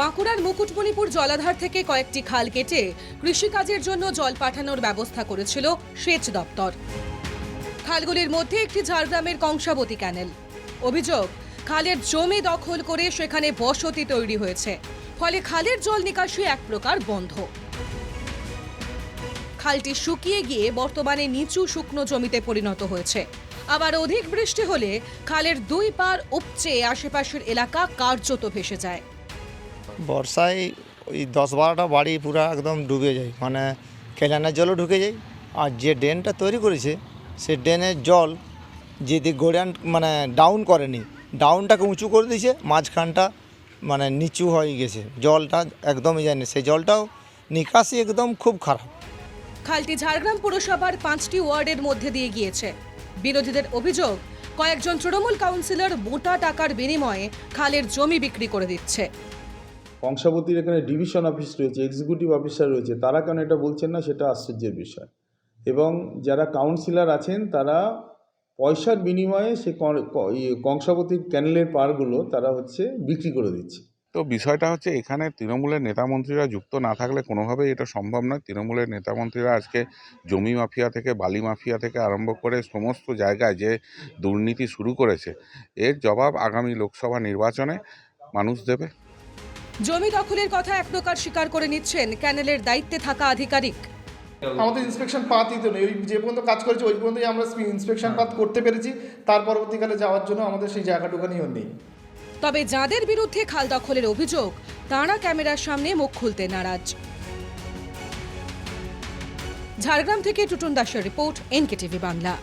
বাঁকুড়ার মুকুটমণিপুর জলাধার থেকে কয়েকটি খাল কেটে কৃষিকাজের জন্য জল পাঠানোর ব্যবস্থা করেছিল সেচ দপ্তর। খালগুলির মধ্যে একটি ঝাড়গ্রামের কংসাবতী ক্যানেল। অভিযোগ, খালের জমি দখল করে সেখানে বসতি তৈরি হয়েছে। ফলে খালের জল নিকাশি এক প্রকার বন্ধ। খালটি শুকিয়ে গিয়ে বর্তমানে নিচু শুকনো জমিতে পরিণত হয়েছে। আবার অধিক বৃষ্টি হলে খালের দুই পার উপচে আশেপাশের এলাকা কার্যত ভেসে যায়। বর্ষায় ওই দশ বারোটা বাড়ি পুরো একদম ডুবে যায়। মানে কেলানের জলও ঢুকে যায়। আর যে ড্রেনটা তৈরি করেছে, সে ড্রেনের জল যদি গোড়ান মানে ডাউন করেনি ডাউনটাকে উঁচু করে দিয়েছে, মাঝখানটা মানে নিচু হয়ে গেছে। জলটা একদমই যায়নি সেই জলটাও নিকাশি একদম খুব খারাপ। খালটি ঝাড়গ্রাম পুরসভার পাঁচটি ওয়ার্ডের মধ্যে দিয়ে গিয়েছে। বিরোধীদের অভিযোগ, কয়েকজন তৃণমূল কাউন্সিলর মোটা টাকার বিনিময়ে খালের জমি বিক্রি করে দিচ্ছে। কংসাবতীর এখানে ডিভিশন অফিস রয়েছে এক্সিকিউটিভ অফিসার রয়েছে, তারা কেন এটা বলছেন না সেটা আশ্চর্যের বিষয়। এবং যারা কাউন্সিলর আছেন, তারা পয়সার বিনিময়ে সে ক- ক- ইয়ে কংসাবতীর ক্যানেলের পারগুলো তারা হচ্ছে বিক্রি করে দিচ্ছে। তো বিষয়টা হচ্ছে এখানে তৃণমূলের নেতামন্ত্রীরা যুক্ত না থাকলে কোনোভাবেই এটা সম্ভব নয়। তৃণমূলের নেতামন্ত্রীরা আজকে জমি মাফিয়া থেকে, বালি মাফিয়া থেকে আরম্ভ করে সমস্ত জায়গায় যে দুর্নীতি শুরু করেছে, এর জবাব আগামী লোকসভা নির্বাচনে মানুষ দেবে। জমি দখলের কথা এক প্রকার স্বীকার করে নিচ্ছেন ক্যানেলের দায়িত্বে থাকা আধিকারিক। আমাদের ইন্সপেকশন পাতই তো নেই যে পর্যন্ত কাজ করেছি ওই পর্যন্তই আমরা ইন্সপেকশন পাত করতে পেরেছি। তার পরবর্তীকালে যাওয়ার জন্য আমাদের সেই জায়গাটুকানিও নেই। তবে যাদের বিরুদ্ধে খাল দখলের অভিযোগ তাঁরা ক্যামেরার সামনে মুখ খুলতে নারাজ। ঝাড়গ্রাম থেকে টুটুন দাসের রিপোর্ট এনকেটিভি বাংলা।